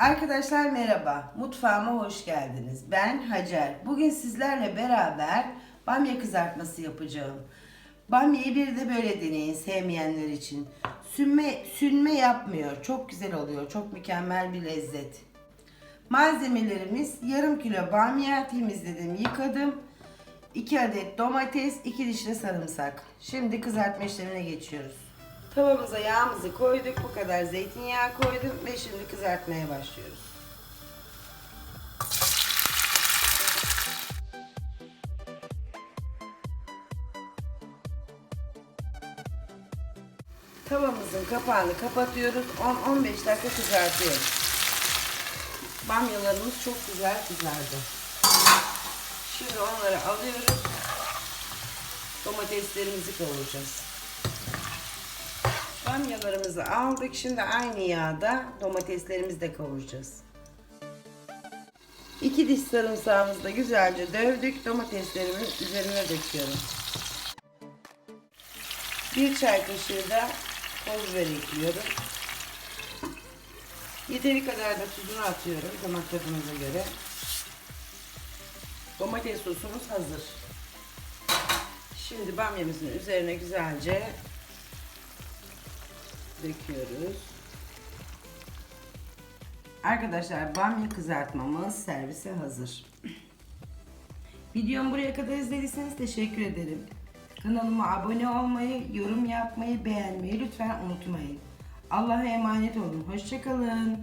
Arkadaşlar merhaba, mutfağıma hoş geldiniz. Ben Hacer. Bugün sizlerle beraber bamya kızartması yapacağım. Bamyayı bir de böyle deneyin sevmeyenler için. Sünme, sünme yapmıyor, çok güzel oluyor, çok mükemmel bir lezzet. Malzemelerimiz yarım kilo bamya temizledim, yıkadım. 2 adet domates, 2 diş de sarımsak. Şimdi kızartma işlemine geçiyoruz. Tavamıza yağımızı koyduk. Bu kadar zeytinyağı koydum ve şimdi kızartmaya başlıyoruz. Tavamızın kapağını kapatıyoruz. 10-15 dakika kızartıyoruz. Bamyalarımız çok güzel kızardı. Şimdi onları alıyoruz. Domateslerimizi kavuracağız. Bamyalarımızı aldık. Şimdi aynı yağda domateslerimizi de kavuracağız. İki diş sarımsağımızı da güzelce dövdük. Domateslerimin üzerine döküyorum. Bir çay kaşığı da toz biber ekliyorum. Yeteri kadar da tuzunu atıyorum damak tadınıza göre. Domates sosumuz hazır. Şimdi bamyamızın üzerine güzelce döküyoruz. Arkadaşlar bamya kızartmamız servise hazır. Videomu buraya kadar izlediyseniz teşekkür ederim. Kanalıma abone olmayı, yorum yapmayı, beğenmeyi lütfen unutmayın. Allah'a emanet olun. Hoşçakalın.